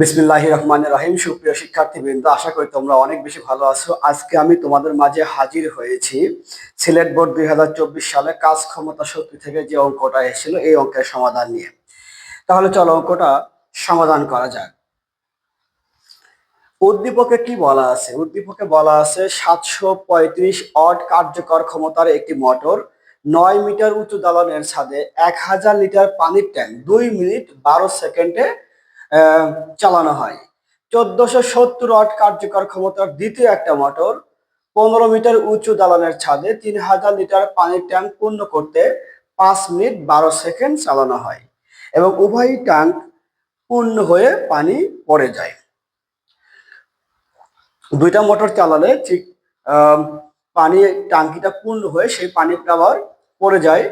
বিসমিল্লাহ রহমান রহিম। সুপ্রিয় শিক্ষার্থীবৃন্দ, আশা করি তোমরা অনেক বেশি ভালো আছো। আজকে আমি তোমাদের মাঝে হাজির হয়েছি সিলেট বোর্ড দুই সালে কাজ ক্ষমতা শক্তি থেকে যে অঙ্কটা এসেছিল, এই অঙ্কের সমাধান নিয়ে। তাহলে চলো অঙ্কটা সমাধান করা যাক। উদ্দীপকে কি বলা আছে? উদ্দীপকে বলা আছে সাতশো পঁয়ত্রিশ অট কার্যকর ক্ষমতার একটি মোটর, নয় মিটার উঁচু দালানের ছাদে এক হাজার লিটার পানির ট্যাঙ্ক, দুই মিনিট বারো সেকেন্ডে চালানো হয়। চোদ্দশো সত্তর ওয়াট কার্যকর ক্ষমতার দ্বিতীয় একটা মোটর পনেরো মিটার উঁচু দালানের ছাদে তিন হাজার লিটার পানির ট্যাঙ্ক পূর্ণ করতে পাঁচ মিনিট বারো সেকেন্ড চালানো হয় এবং উভয় ট্যাঙ্ক পূর্ণ হয়ে পানি পড়ে যায়। দুইটা মোটর চালালে ঠিক পানি টাঙ্কিটা পূর্ণ হয়ে সেই পানিটা আবার পড়ে যায়।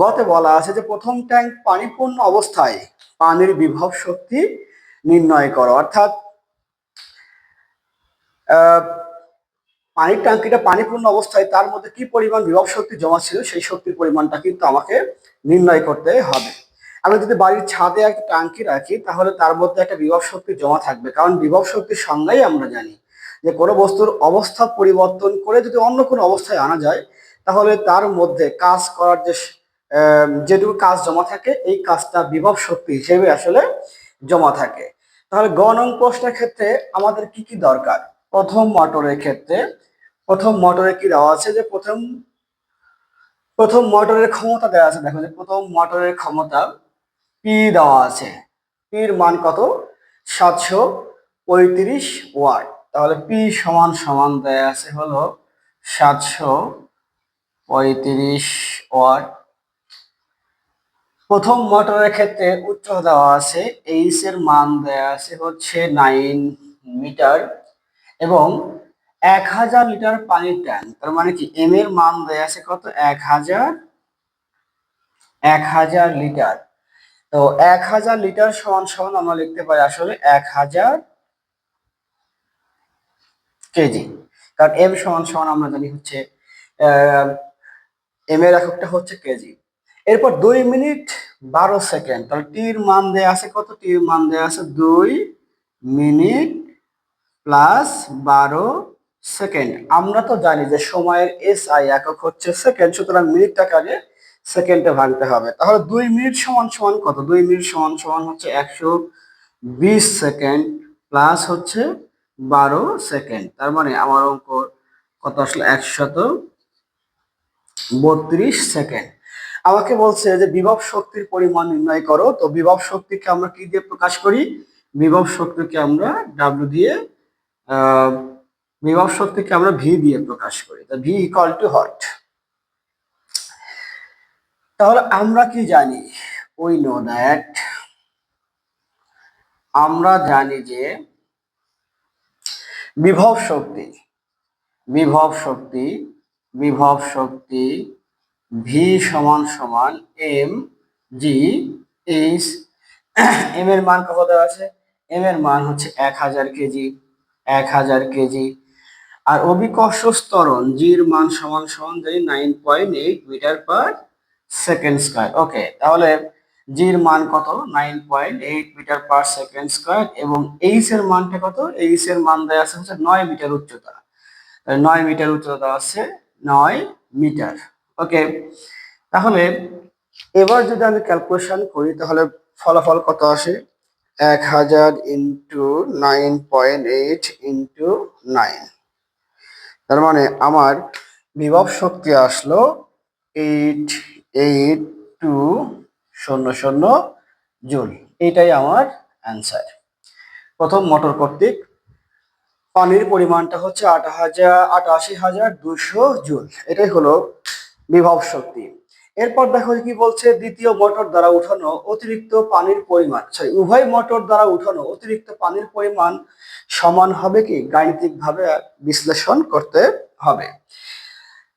গতে বলা আছে যে প্রথম ট্যাঙ্ক পানিপূর্ণ অবস্থায় পানির বিভব শক্তি নির্ণয় করো। অর্থাৎ পানির ট্যাঙ্কিটা পানিপূর্ণ অবস্থায় তার মধ্যে কি পরিমাণ বিভব শক্তি জমা ছিল সেই শক্তির পরিমাণটা কিন্তু আমাকে নির্ণয় করতে হবে। আমি যদি বাড়ির ছাদে একটা ট্যাঙ্কি রাখি, তাহলে তার মধ্যে একটা বিভব শক্তি জমা থাকবে। কারণ বিভব শক্তির সংজ্ঞাই আমরা জানি যে কোনো বস্তুর অবস্থা পরিবর্তন করে যদি অন্য কোনো অবস্থায় আনা যায়, তাহলে তার মধ্যে কাজ করার যে যেটুকু কাজ জমা থাকে, এই কাজটা বিভব শক্তি হিসেবে আসলে জমা থাকে। তাহলে গ নং প্রশ্নের ক্ষেত্রে আমাদের কি কি দরকার? প্রথম মোটরের ক্ষেত্রে, প্রথম মোটরে কি দেওয়া আছে যে প্রথম প্রথম মোটরের ক্ষমতা দেওয়া আছে, দেখো যে প্রথম মোটরের ক্ষমতা পি দেওয়া আছে। পির মান কত? সাতশো পঁয়ত্রিশ ওয়াট। তাহলে পি সমান সমান দেয়া আছে হলো সাতশো পঁয়ত্রিশ ওয়াট। প্রথম মোটরের ক্ষেত্রে উচ্চতা দেওয়া আছে এইচ এর মান দেয়া আছে হচ্ছে নাইন মিটার এবং এক হাজার লিটার পানির ট্যাঙ্ক তার মানে কি এম এর মান দেয়া আছে কত? এক হাজার এক হাজার লিটার তো এক হাজার লিটার সমান সমান আমরা লিখতে পারি আসলে এক হাজার কেজি কারণ এম সমান সমান আমরা জানি হচ্ছে এম এর এককটা হচ্ছে কেজি এরপর দুই মিনিট বারো সেকেন্ড। তাহলে টির মান দেয়া আছে কত? টির মান দেয়া আছে দুই মিনিট প্লাস বারো সেকেন্ড। আমরা তো জানি যে সময়ের এস আই একক হচ্ছে সেকেন্ড, সুতরাং মিনিটটাকে আগে সেকেন্ডে ভাঙতে হবে। তাহলে দুই মিনিট সমান সমান কত? দুই মিনিট সমান সমান হচ্ছে একশো বিশ সেকেন্ড প্লাস হচ্ছে বারো সেকেন্ড। তার মানে আমার অঙ্ক কত আসলে? একশত বত্রিশ সেকেন্ড। আমাকে বলছে যে বিভব শক্তির পরিমাণ নির্ণয় করো। তো বিভব শক্তিকে আমরা কি দিয়ে প্রকাশ করি? বিভব শক্তিকে আমরা ডাব্লিউ দিয়ে বিভব শক্তিকে আমরা ভি দিয়ে প্রকাশ করি। তা ভি ইকুয়াল টু হট তাহলে আমরা কি জানি? উই নো দ্যাট আমরা জানি যে বিভব শক্তি বিভব শক্তি বিভব শক্তি ভি সমান সমান এম জি এইচ এম এর মান কত আছে? এম এর মান হচ্ছে এক হাজার কেজি, এক হাজার কেজি। আর অভিকর্ষ স্তরণ জির মান সমান সমান জানি nine point eight metre per second square okay তাহলে জির মান কত? Nine point eight metre per second square এবং এইচ এর মানটা কত? এইচ এর মান দেওয়া আছে হচ্ছে নয় মিটার উচ্চতা। নয় মিটার উচ্চতা আছে নয় মিটার ওকে তাহলে এবার যদি আমি ক্যালকুলেশন করি, তাহলে ফলাফল কত আসে? এক হাজার into nine point eight into nine তার মানে আমার বিভব শক্তি আসলো এইট এইট টু শূন্য শূন্য জুল এটাই আমার অ্যান্সার প্রথম মোটর কর্তৃক পানির পরিমাণটা হচ্ছে আট হাজার, আটাশি হাজার দুশো জুল এটাই হলো বিভব শক্তি। এরপর দেখো কি বলছে, দ্বিতীয় মোটর দ্বারা উঠানো অতিরিক্ত পানির পরিমাণ। সরি উভয় মোটর দ্বারা উঠানো অতিরিক্ত পানির পরিমাণ সমান হবে কি? গাণিতিক ভাবে বিশ্লেষণ করতে হবে।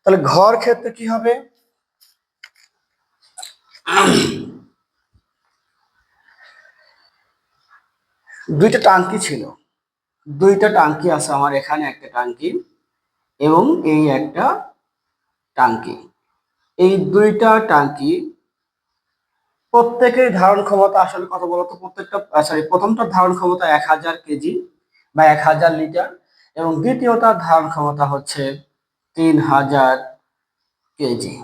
তাহলে ঘর ক্ষেত্রে কি হবে? দুইটা টাঙ্কি ছিল। দুইটা টাঙ্কি আছে আমার এখানে, একটা টাঙ্কি এবং এই একটা টাঙ্কি। এই দুইটা টাঙ্কি প্রত্যেকের ধারণ ক্ষমতা, আসলে কত বলতো প্রত্যেকটা সরি প্রথমটার ধারণ ক্ষমতা এক হাজার কেজি বা এক হাজার লিটার এবং দ্বিতীয়টার ধারণ ক্ষমতা হচ্ছে তিন হাজার কেজি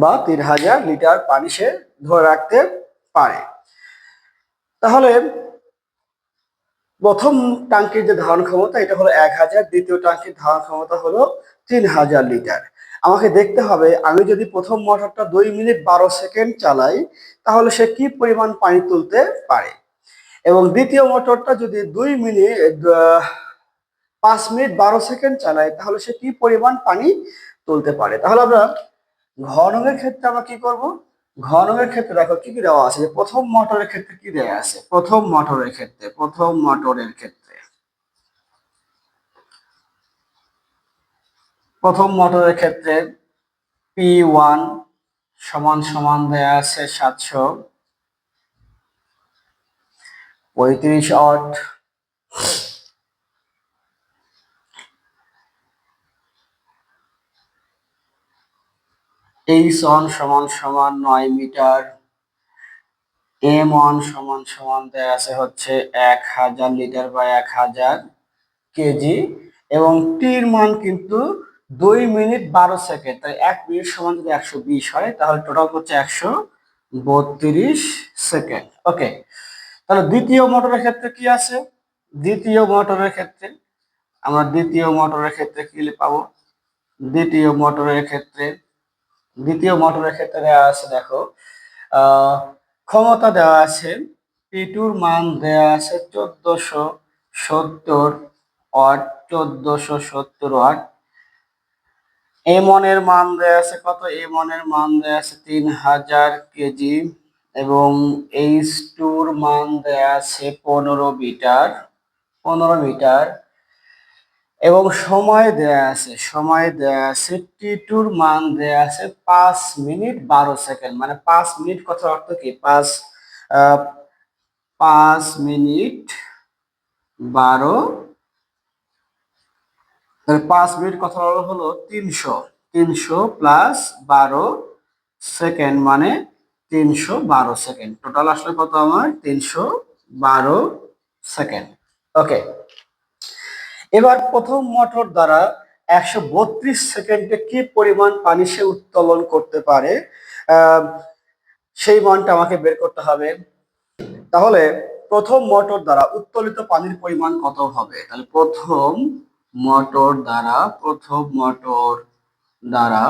বা তিন হাজার লিটার পানি সে ধরে রাখতে পারে। তাহলে প্রথম টাঙ্কির যে ধারণ ক্ষমতা, এটা হলো এক হাজার, দ্বিতীয় টাঙ্কির ধারণ ক্ষমতা হলো তিন হাজার লিটার। আমাকে দেখতে হবে, আমি যদি প্রথম মোটরটা দুই মিনিট বারো সেকেন্ড চালাই, তাহলে সে কি পরিমাণ পানি তুলতে পারে? এবং দ্বিতীয় মোটরটা যদি দুই মিনিট পাঁচ মিনিট বারো সেকেন্ড চালাই, তাহলে সে কি পরিমাণ পানি তুলতে পারে? তাহলে আমরা ঘনকের ক্ষেত্রে আমরা কি করব? ঘনকের ক্ষেত্রে দেখো কি কি দেওয়া আছে? প্রথম মোটরের ক্ষেত্রে কি দেওয়া আছে? প্রথম মোটরের ক্ষেত্রে, প্রথম মোটরের ক্ষেত্রে। প্রথম মোটরের ক্ষেত্রে পি ওয়ান সমান সমান দেয়া আছে সাতশো। পঁয়ত্রিশ অট। এইচ ওয়ান সমান সমান নয় মিটার। এম ওয়ান সমান সমান দেয়া আছে হচ্ছে এক হাজার লিটার বা এক হাজার কেজি। এবং টির মান কিন্তু দুই মিনিট বারো সেকেন্ড। তাই এক মিনিট সমান যদি একশো বিশ হয়, তাহলে টোটাল হচ্ছে একশো বত্রিশ সেকেন্ড। ওকে তাহলে দ্বিতীয় মোটরের ক্ষেত্রে কি আছে? দ্বিতীয় মোটরের ক্ষেত্রে আমরা দ্বিতীয় মোটরের ক্ষেত্রে কি পাবো? দ্বিতীয় মোটরের ক্ষেত্রে, দ্বিতীয় মোটরের ক্ষেত্রে দেওয়া আছে, দেখো ক্ষমতা দেওয়া আছে, পিটুর মান দেওয়া আছে চোদ্দশো সত্তর ওয়াট, চোদ্দশো সত্তর এমনের মান দেয়া আছে কত এমনের মান দেয়া আছে তিন হাজার কেজি এবং এইচ টুর মান দেয়া আছে পনেরো মিটার পনেরো মিটার। এবং সময় দেয়া আছে সময় দেয়া আছে টি টুর মান দেয়া আছে পাঁচ মিনিট বারো সেকেন্ড। মানে পাঁচ মিনিট কথার অর্থ কি? পাঁচ পাঁচ মিনিট বারো তাহলে পাঁচ মিনিট কথা বলা হলো তিনশো। তিনশো প্লাস বারো সেকেন্ড মানে তিনশো বারো সেকেন্ড টোটাল আসলে কত আমার? তিনশো বারো সেকেন্ড ওকে এবার প্রথম মোটর দ্বারা একশো বত্রিশ সেকেন্ডে কি পরিমাণ পানি সে উত্তোলন করতে পারে সেই মানটা আমাকে বের করতে হবে। তাহলে প্রথম মোটর দ্বারা উত্তোলিত পানির পরিমাণ কত হবে? তাহলে প্রথম মোটর দ্বারা, প্রথম মোটর দ্বারা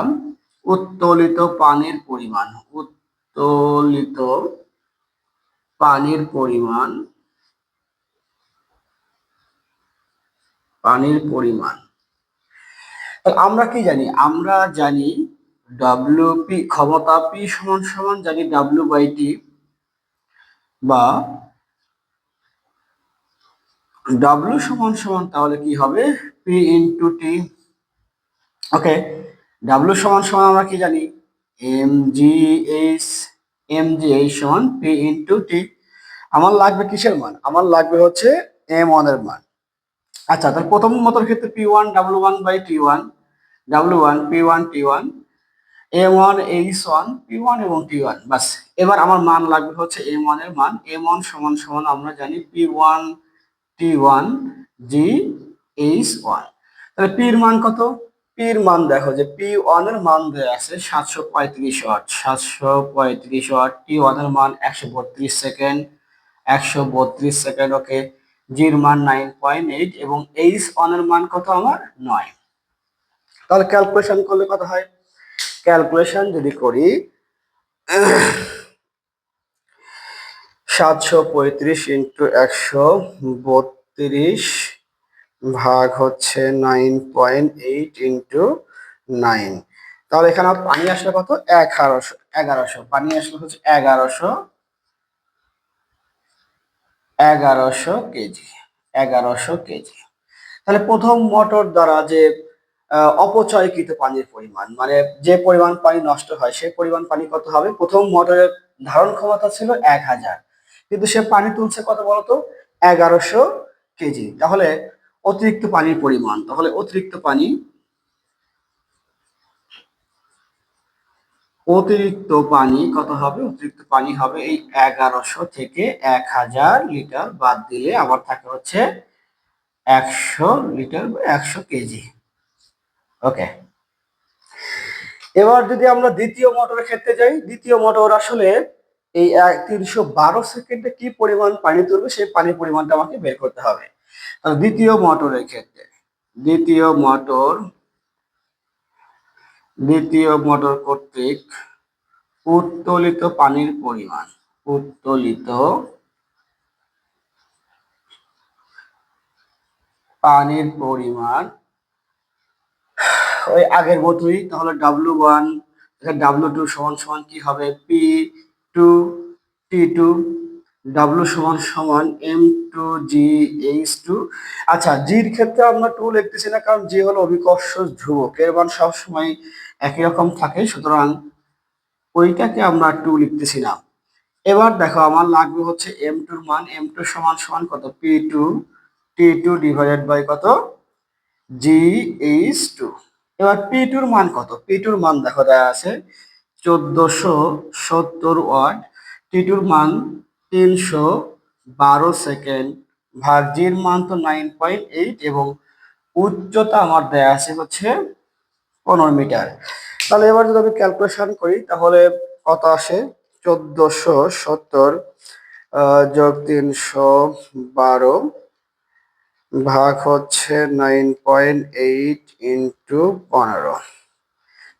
উত্তোলিত পানির পরিমাণ, উত্তোলিত পানির পরিমাণ পানির পরিমাণ। আমরা কি জানি? আমরা জানি ডাব্লিউ পি ক্ষমতা পি সমান সমান জানি ডাব্লিউ বাই টি বা ডাব্লিউ সমান সমান তাহলে কি হবে? P into T okay W সমান সমান আমরা কি জানি? M G H M G H সমান পি ইন্টু টি আমার লাগবে কিসের মান? আমার লাগবে হচ্ছে এম ওয়ানের মান। আচ্ছা তাহলে প্রথম মতোর ক্ষেত্রে P one W one by T one W one P one T one M one H one P one এবং টি ওয়ান বাস, এবার আমার মান লাগবে হচ্ছে এম ওয়ানের মান। এম ওয়ান সমান সমান আমরা জানি P one T one G H one তাহলে পির মান কত? পির মান দেখো যে পি ওয়ানের মান দেওয়া আছে সাতশো পঁয়ত্রিশ ওয়াট। সাতশো পঁয়ত্রিশ ওয়াট টি ওয়ানের মান একশো বত্রিশ সেকেন্ড। একশো বত্রিশ সেকেন্ড ওকে জির মান নাইন পয়েন্ট এইট এবং এইচ ওয়ানের মান কত আমার? নয়। তাহলে ক্যালকুলেশন করলে কত হয়? ক্যালকুলেশন যদি করি, সাতশো পঁয়ত্রিশ ইন্টু একশো বত্রিশ ভাগ হচ্ছে nine point eight into nine তাহলে এখানে পানি আসলে কত? এগারোশো এগারোশো। পানি আসলে হচ্ছে এগারোশো এগারোশো কেজি এগারোশো কেজি। তাহলে প্রথম মোটর দ্বারা যে অপচয়কৃত পানির পরিমাণ মানে যে পরিমাণ পানি নষ্ট হয় সেই পরিমাণ পানি কত হবে? প্রথম মোটরের ধারণ ক্ষমতা ছিল এক হাজার। কিন্তু সে পানি তুলছে কত বলতো? এগারোশো কেজি। তাহলে অতিরিক্ত পানির পরিমাণ। তাহলে অতিরিক্ত পানি অতিরিক্ত পানি কত হবে? অতিরিক্ত পানি হবে এই এগারোশো থেকে এক হাজার লিটার বাদ দিলে আবার থাকে হচ্ছে একশো লিটার একশো কেজি। ওকে। এবার যদি আমরা দ্বিতীয় মোটরের ক্ষেত্রে যাই, দ্বিতীয় মোটর আসলে এই তিনশো বারো সেকেন্ডে কি পরিমাণ পানি তুলবে? সেই পানির পরিমাণটা আমাকে বের করতে হবে। দ্বিতীয় মোটরের ক্ষেত্রে, দ্বিতীয় মোটর দ্বিতীয় মোটর কর্তৃক উত্তোলিত পানির পরিমাণ, উত্তোলিত পানির পরিমাণ, ওই আগের মতোই তাহলে ডাব্লু ওয়ান ডাব্লু টু সমান সমান কি হবে? P two T two W সমান সমান M two G H two আচ্ছা জির ক্ষেত্রে আমরা টু লিখতেছি না, কারণ জি হলো অভিকর্ষ ধ্রুবক। এর মান সবসময় একই রকম থাকে, সুতরাং ওইটাকে আমরা টু লিখতেছি না। এবার দেখো, আমার লাগবে হচ্ছে এম টুর মান এম টু সমান সমান কত? P two T two divided by কত? জি এইচ টু এবার পি টুর মান কত? পি টুর মান দেখো দেওয়া আছে চোদ্দশো সত্তর ওয়াট। টি টুর মান তিনশো বারো সেকেন্ড। ভাগ জির মান তো নাইন পয়েন্ট এইট এবং উচ্চতা আমার দেয়া আছে হচ্ছে পনেরো মিটার। তাহলে এবার যদি আমি ক্যালকুলেশন করি, তাহলে কত আসে? চোদ্দশো সত্তর যোগ তিনশো বারো ভাগ হচ্ছে নাইন পয়েন্ট এইট ইন্টু পনেরো।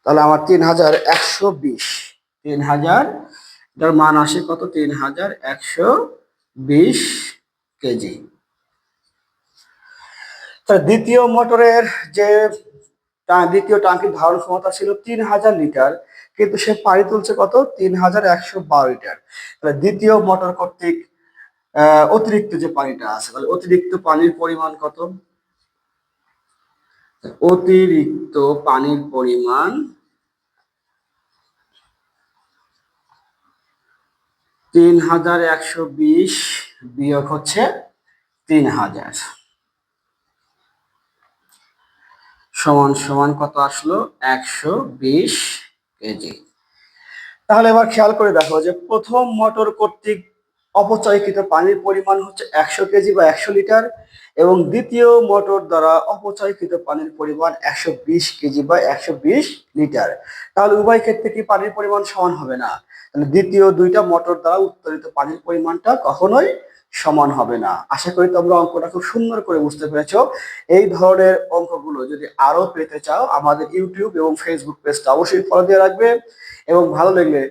তাহলে আমার তিন হাজার একশো বিশ। তিন হাজার এটার মান আসে কত? তিন হাজার একশো বিশ কেজি। দ্বিতীয় মোটরের যে দ্বিতীয় টাঙ্কির ধারণ ক্ষমতা ছিল তিন হাজার লিটার, কিন্তু সে পানি তুলছে কত? তিন হাজার একশো বারো লিটার। তাহলে দ্বিতীয় মোটর কর্তৃক অতিরিক্ত যে পানিটা আছে, তাহলে অতিরিক্ত পানির পরিমাণ কত? অতিরিক্ত পানির পরিমাণ তিন হাজার একশো বিশ বিয়োগ হচ্ছে তিন হাজার সমান সমান কত আসলো? একশো বিশ কেজি। তাহলে এবার খেয়াল করে দেখো যে প্রথম মোটর কর্তৃক অপচয়কৃত পানির পরিমাণ হচ্ছে একশো কেজি বা একশো লিটার এবং দ্বিতীয় মোটর দ্বারা অপচয়কৃত পানির পরিমাণ একশো বিশ কেজি বা একশো বিশ লিটার। তাহলে উভয় ক্ষেত্রে কি পানির পরিমাণ সমান হবে না? তাহলে দ্বিতীয় দুইটা মোটর দ্বারা উত্তোলিত পানির পরিমাণটা কখনোই সমান হবে না। আশা করি তোমরা অঙ্কটা খুব সুন্দর করে বুঝতে পেরেছ। এই ধরনের অঙ্কগুলো যদি আরও পেতে চাও, আমাদের ইউটিউব এবং ফেসবুক পেজটা অবশ্যই ফলো দিয়ে রাখবে এবং ভালো লাগলে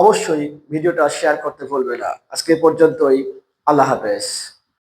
অবশ্যই ভিডিওটা শেয়ার করতে ভুলবে না। আজকে পর্যন্তই, আল্লাহ হাফেজ।